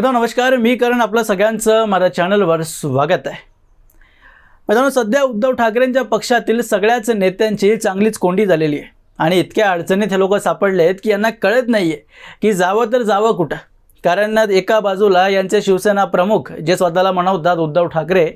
मित्रांनो नमस्कार. मी करण आपलं सगळ्यांचं माझ्या चॅनलवर स्वागत आहे. मित्रांनो सध्या उद्धव ठाकरेंच्या पक्षातील सगळ्याच नेत्यांची चांगलीच कोंडी झालेली आहे. आणि इतक्या अडचणीत हे लोक सापडले आहेत की यांना कळत नाही आहे की जावं तर जावं कुठं. कारण एका बाजूला यांचे शिवसेना प्रमुख जे स्वतःला म्हणवतात उद्धव ठाकरे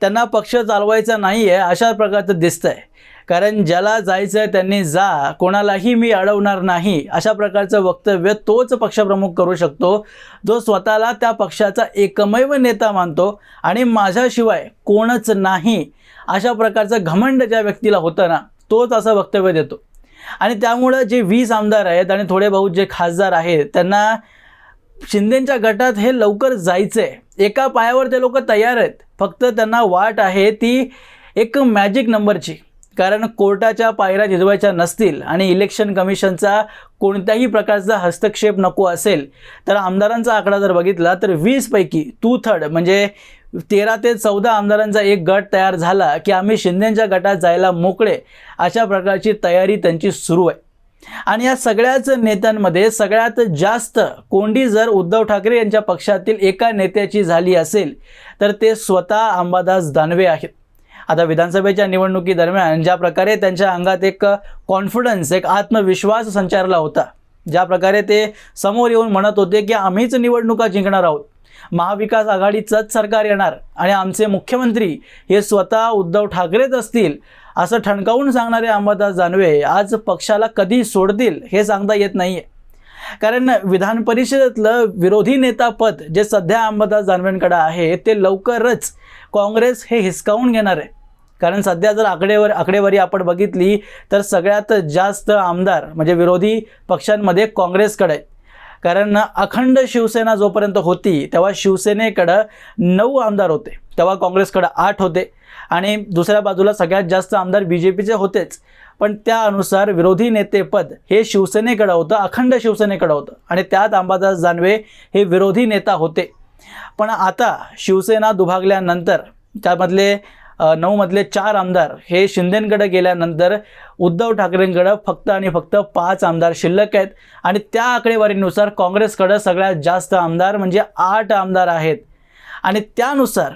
त्यांना पक्ष चालवायचा नाही आहे अशा प्रकारचं दिसतंय. कारण ज्याला जायचं आहे त्यांनी जा कोणालाही मी अडवणार नाही. अशा प्रकारचं वक्तव्य तोच पक्षप्रमुख करू शकतो जो स्वतःला त्या पक्षाचा एकमेव नेता मानतो आणि माझ्याशिवाय कोणच नाही. अशा प्रकारचं घमंड ज्या व्यक्तीला होतं ना तोच असं वक्तव्य देतो. आणि त्यामुळं जे वीस आमदार आहेत आणि थोडे बहुत जे खासदार आहेत त्यांना शिंदेच्या गटात हे लवकर जायचं आहे एका पायावर ते लोक तयार आहेत. फक्त त्यांना वाट आहे ती एक मॅजिक नंबरची कारण कोर्टाच्या पायऱ्या झिजवायच्या नसतील आणि इलेक्शन कमिशनचा कोणत्याही प्रकारचा हस्तक्षेप नको असेल तर आमदारांचा आकडा जर बघितला तर वीसपैकी टू थर्ड म्हणजे तेरा ते चौदा आमदारांचा एक गट तयार झाला की आम्ही शिंदेच्या गटात जायला मोकळे अशा प्रकारची तयारी त्यांची सुरू आहे. आणि या सगळ्याच नेत्यांमध्ये सगळ्यात जास्त कोंडी जर उद्धव ठाकरे यांच्या पक्षातील एका नेत्याची झाली असेल तर ते स्वतः अंबादास दानवे आहेत. आता विधानसभेच्या निवडणुकीदरम्यान ज्या प्रकारे त्यांच्या अंगात एक कॉन्फिडन्स एक आत्मविश्वास संचारला होता ज्या प्रकारे ते समोर येऊन म्हणत होते की आम्हीच निवडणुका जिंकणार आहोत. महाविकास आघाडीचंच सरकार येणार आणि आमचे मुख्यमंत्री हे स्वतः उद्धव ठाकरेच असतील असं ठणकावून सांगणारे अंबादास दानवे आज पक्षाला कधी सोडतील हे सांगता येत नाही आहे कारण विधान परिषदेतलं विरोधी नेतापद जे सध्या अंबादास दानवेंकडे आहे ते लवकरच काँग्रेस हे हिसकावून घेणार आहे. कारण सध्या जर आकडेवर आकडेवारी आपण बघितली तर सगळ्यात जास्त आमदार म्हणजे विरोधी पक्षांमध्ये काँग्रेसकडे. कारण अखंड शिवसेना जोपर्यंत होती तेव्हा शिवसेनेकडं नऊ आमदार होते. तेव्हा काँग्रेसकडं आठ होते. आणि दुसऱ्या बाजूला सगळ्यात जास्त आमदार बी जे पीचे होतेच. पण त्यानुसार विरोधी नेतेपद हे शिवसेनेकडं होतं अखंड शिवसेनेकडं होतं. आणि त्यात अंबादास दानवे हे विरोधी नेता होते. पण आता शिवसेना दुभागल्यानंतर त्यामधले नऊमधले चार आमदार हे शिंदेंकडे गेल्यानंतर उद्धव ठाकरेंकडं फक्त आणि फक्त पाच आमदार शिल्लक आहेत. आणि त्या आकडेवारीनुसार काँग्रेसकडं सगळ्यात जास्त आमदार म्हणजे आठ आमदार आहेत. आणि त्यानुसार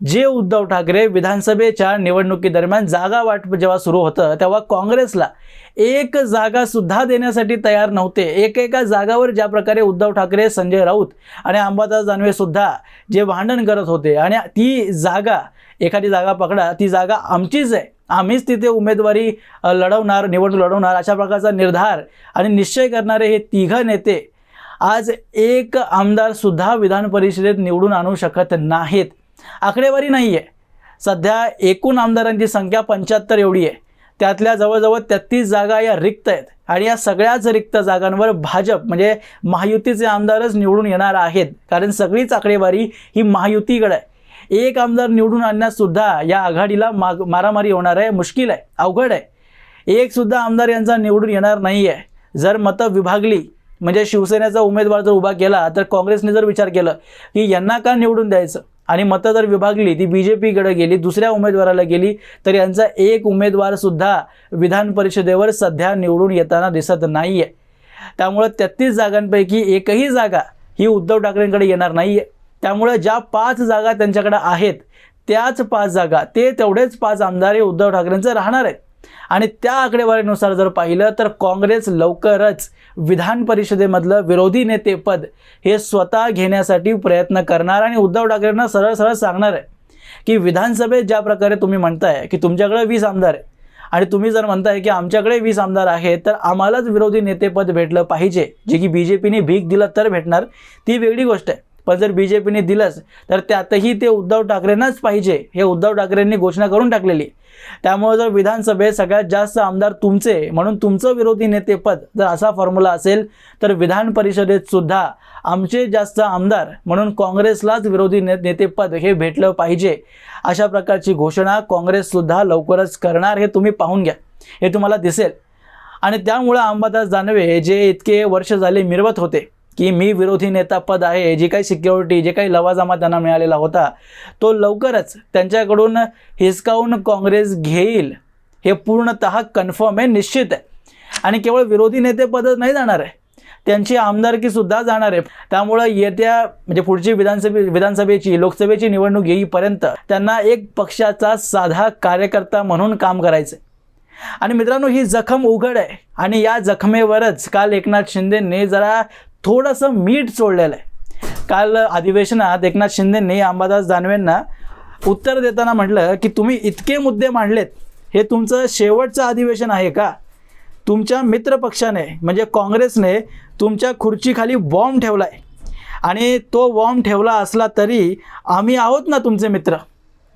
जे उद्धव ठाकरे विधानसभेच्या निवडणुकीदरम्यान जागा वाटप जेव्हा सुरू होतं तेव्हा काँग्रेसला एक जागासुद्धा देण्यासाठी तयार नव्हते. एकेका जागावर ज्या प्रकारे उद्धव ठाकरे संजय राऊत आणि अंबादास जानवेसुद्धा जे भांडण करत होते आणि ती जागा एखादी जागा पकडा ती जागा आमचीच आहे. आम्हीच तिथे उमेदवारी लढवणार निवडणूक लढवणार अशा प्रकारचा निर्धार आणि निश्चय करणारे हे तिघं नेते आज एक आमदारसुद्धा विधान परिषदेत निवडून आणू शकत नाहीत. आकडेवारी नाही आहे सध्या एकूण आमदारांची संख्या पंच्याहत्तर एवढी आहे. त्यातल्या जवळजवळ तेहतीस जागा या रिक्त आहेत आणि या सगळ्याच रिक्त जागांवर भाजप म्हणजे महायुतीचे आमदारच निवडून येणार आहेत. कारण सगळीच आकडेवारी ही महायुतीकडे आहे. एक आमदार निवडून आणण्यासुद्धा या आघाडीला माग मारामारी होणार आहे मुश्किल आहे अवघड आहे. एक सुद्धा आमदार यांचा निवडून येणार नाही आहे जर मतं विभागली म्हणजे शिवसेनेचा उमेदवार जर उभा केला तर काँग्रेसने जर विचार केला की यांना का निवडून द्यायचं? आणि मतं जर विभागली ती बी जे पीकडे गेली दुसऱ्या उमेदवाराला गेली तर यांचा एक उमेदवारसुद्धा विधान परिषदेवर सध्या निवडून येताना दिसत नाही आहे त्यामुळं तेहतीस जागांपैकी एकही जागा ही उद्धव ठाकरेंकडे येणार नाही आहे त्यामुळं ज्या पाच जागा त्यांच्याकडे आहेत त्याच पाच जागा ते तेवढेच पाच आमदार हे उद्धव ठाकरेंचे राहणार आहेत. आणि त्या आकडेवारीनुसार जर पाहिलं तर काँग्रेस लवकरच विधान परिषदेमधलं विरोधी नेतेपद हे स्वतः घेण्यासाठी प्रयत्न करणार आणि उद्धव ठाकरेंना सरळ सरळ सांगणार आहे की विधानसभेत ज्या प्रकारे तुम्ही म्हणताय की तुमच्याकडे वीस आमदार आहे आणि तुम्ही जर म्हणताय की आमच्याकडे वीस आमदार आहेत तर आम्हालाच विरोधी नेतेपद भेटलं पाहिजे. जे की बी जे पीने भीक दिलं तर भेटणार. ती वेगळी गोष्ट आहे. पण जर बी जे पीने दिलंच तर त्यातही ते उद्धव ठाकरेंनाच पाहिजे. हे उद्धव ठाकरेंनी घोषणा करून टाकलेली. त्यामुळे जर विधानसभेत सगळ्यात जास्त आमदार तुमचे म्हणून तुमचं विरोधी नेतेपद जर असा फॉर्म्युला असेल तर विधान परिषदेत सुद्धा आमचे जास्त आमदार म्हणून काँग्रेसलाच विरोधी ने नेतेपद हे भेटलं पाहिजे. अशा प्रकारची घोषणा काँग्रेससुद्धा लवकरच करणार हे तुम्ही पाहून घ्या. हे तुम्हाला दिसेल. आणि त्यामुळं अंबादास दानवे जे इतके वर्ष झाले मिरवत होते की मी विरोधी नेता पद आहे जी काही सिक्युरिटी जे काही लवाजमा त्यांना मिळालेला होता तो लवकरच त्यांच्याकडून हिसकावून काँग्रेस घेईल हे पूर्णतः कन्फर्म आहे निश्चित आहे. आणि केवळ विरोधी नेतेपदच नाही जाणार आहे त्यांची आमदारकी सुद्धा जाणार आहे. त्यामुळं येत्या म्हणजे पुढची विधानसभे विधानसभेची लोकसभेची निवडणूक येईपर्यंत त्यांना एक पक्षाचा साधा कार्यकर्ता म्हणून काम करायचं आणि मित्रांनो ही जखम उघड आहे. आणि या जखमेवरच काल एकनाथ शिंदेंनी जरा थोडंसं मीठ सोडलेलं आहे. काल अधिवेशनात एकनाथ शिंदेंनी अंबादास दानवेंना उत्तर देताना म्हटलं की तुम्ही इतके मुद्दे मांडलेत. हे तुमचं शेवटचं अधिवेशन आहे का? तुमच्या मित्रपक्षाने म्हणजे काँग्रेसने तुमच्या खुर्चीखाली बॉम्ब ठेवला आहे आणि तो बॉम्ब ठेवला असला तरी आम्ही आहोत ना तुमचे मित्र.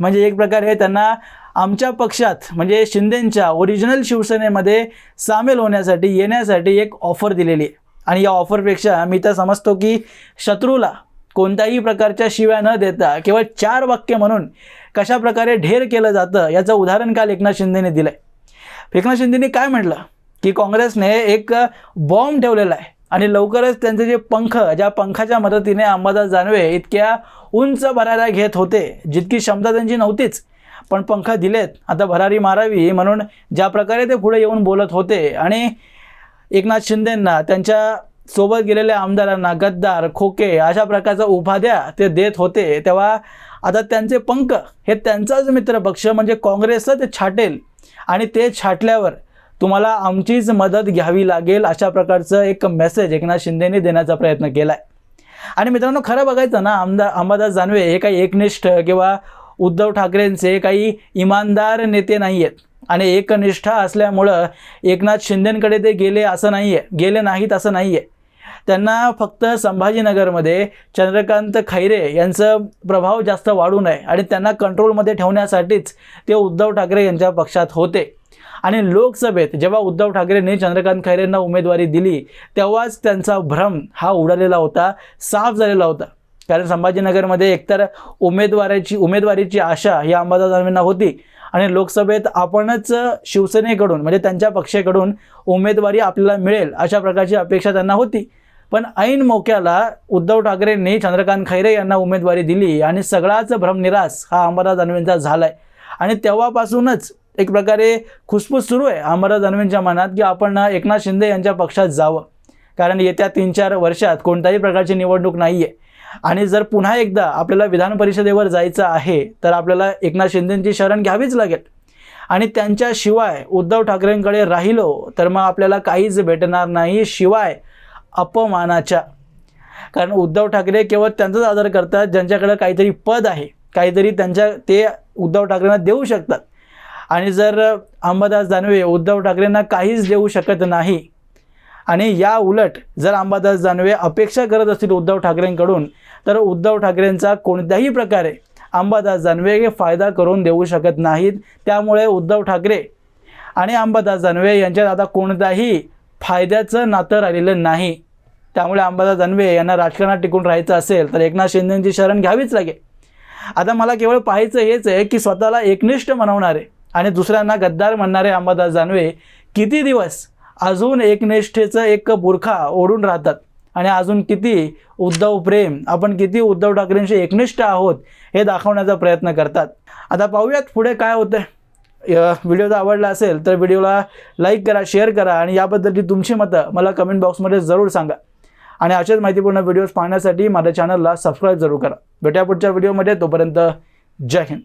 म्हणजे एक प्रकारे त्यांना आमच्या पक्षात म्हणजे शिंदेंच्या ओरिजिनल शिवसेनेमध्ये सामील होण्यासाठी येण्यासाठी एक ऑफर दिलेली आहे. आणि या ऑफरपेक्षा मी तर समजतो की शत्रूला कोणत्याही प्रकारच्या शिव्या न देता केवळ चार वाक्य म्हणून कशा प्रकारे ढेर केलं जातं याचं उदाहरण काल एकनाथ शिंदेने दिलं आहे एकनाथ शिंदेने काय म्हटलं? की काँग्रेसने एक बॉम्ब ठेवलेला आहे आणि लवकरच त्यांचे जे पंख ज्या पंखाच्या मदतीने अंबादास जानवे इतक्या उंच भराऱ्या घेत होते जितकी क्षमता त्यांची नव्हतीच पण पंख दिलेत. आता भरारी मारावी म्हणून ज्या प्रकारे ते पुढे येऊन बोलत होते आणि एकनाथ शिंदेंना त्यांच्यासोबत गेलेल्या आमदारांना गद्दार खोके अशा प्रकारचा उपाध्या ते देत होते. तेव्हा आता त्यांचे पंख हे त्यांचाच मित्रपक्ष म्हणजे काँग्रेसच छाटेल. आणि ते छाटल्यावर तुम्हाला आमचीच मदत घ्यावी लागेल अशा प्रकारचं एक मेसेज एकनाथ शिंदेने देण्याचा प्रयत्न केला आहे आणि मित्रांनो खरं बघायचं ना आमदार अंबादास जानवे हे काही एकनिष्ठ किंवा उद्धव ठाकरेंचे काही इमानदार नेते नाही आहेत आणि एकनिष्ठा असल्यामुळं एकनाथ शिंदेंकडे ते गेले असं नाही आहे गेले नाहीत असं नाही आहे त्यांना फक्त संभाजीनगरमध्ये चंद्रकांत खैरे यांचं प्रभाव जास्त वाढू नये आणि त्यांना कंट्रोलमध्ये ठेवण्यासाठीच ते उद्धव ठाकरे यांच्या पक्षात होते. आणि लोकसभेत जेव्हा उद्धव ठाकरेंनी चंद्रकांत खैरेंना उमेदवारी दिली तेव्हाच त्यांचा भ्रम हा उडालेला होता साफ झालेला होता. कारण संभाजीनगरमध्ये एकतर उमेदवाराची उमेदवारीची आशा ही अंबादास दानवेंना होती आणि लोकसभेत आपणच शिवसेनेकडून म्हणजे त्यांच्या पक्षाकडून उमेदवारी आपल्याला मिळेल अशा प्रकारची अपेक्षा त्यांना होती. पण ऐन मोक्याला उद्धव ठाकरेंनी चंद्रकांत खैरे यांना उमेदवारी दिली आणि सगळाच भ्रमनिरास हा अंबादास दानवेंचा झाला आहे आणि तेव्हापासूनच एक प्रकारे खुसफुस सुरू आहे अंबादास दानवेंच्या मनात की आपण एकनाथ शिंदे यांच्या पक्षात जावं. कारण येत्या तीन चार वर्षात कोणत्याही प्रकारची निवडणूक नाही आहे आणि जर पुन्हा एकदा आपल्याला विधान परिषदेवर जायचं आहे तर आपल्याला एकनाथ शिंदेंची शरण घ्यावीच लागेल. आणि त्यांच्याशिवाय उद्धव ठाकरेंकडे राहिलो तर मग आपल्याला काहीच भेटणार नाही शिवाय अपमानाच्या. कारण उद्धव ठाकरे केवळ त्यांचाच आदर करतात ज्यांच्याकडे काहीतरी पद आहे. काहीतरी त्यांच्या ते उद्धव ठाकरेंना देऊ शकतात. आणि जर अंबादास दानवे उद्धव ठाकरेंना काहीच देऊ शकत नाही आणि या उलट जर अंबादास दानवे अपेक्षा करत असतील उद्धव ठाकरेंकडून तर उद्धव ठाकरेंचा कोणत्याही प्रकारे अंबादास दानवे हे फायदा करून देऊ शकत नाहीत. त्यामुळे उद्धव ठाकरे आणि अंबादास दानवे यांच्यात आता कोणताही फायद्याचं नातं राहिलेलं नाही. त्यामुळे अंबादास दानवे यांना राजकारणात टिकून राहायचं असेल तर एकनाथ शिंदेंची शरण घ्यावीच लागेल. आता मला केवळ पाहायचं हेच आहे की स्वतःला एकनिष्ठ म्हणवणारे आणि दुसऱ्यांना गद्दार म्हणणारे अंबादास दानवे किती दिवस अजून एकनिष्ठेचं एक बुरखा ओढून राहतात. आणि अजून किती उद्धव प्रेम आपण किती उद्धव ठाकरेंशी एकनिष्ठ आहोत हे दाखवण्याचा प्रयत्न करतात. आता पाहूयात पुढे काय होतं व्हिडिओ जर आवडला असेल तर व्हिडिओला लाईक करा शेअर करा आणि याबद्दलची तुमची मतं मला कमेंट बॉक्समध्ये जरूर सांगा. आणि असेच माहितीपूर्ण व्हिडिओज पाहण्यासाठी माझ्या चॅनलला सबस्क्राईब जरूर करा. भेट्या पुढच्या व्हिडिओमध्ये तोपर्यंत जय हिंद.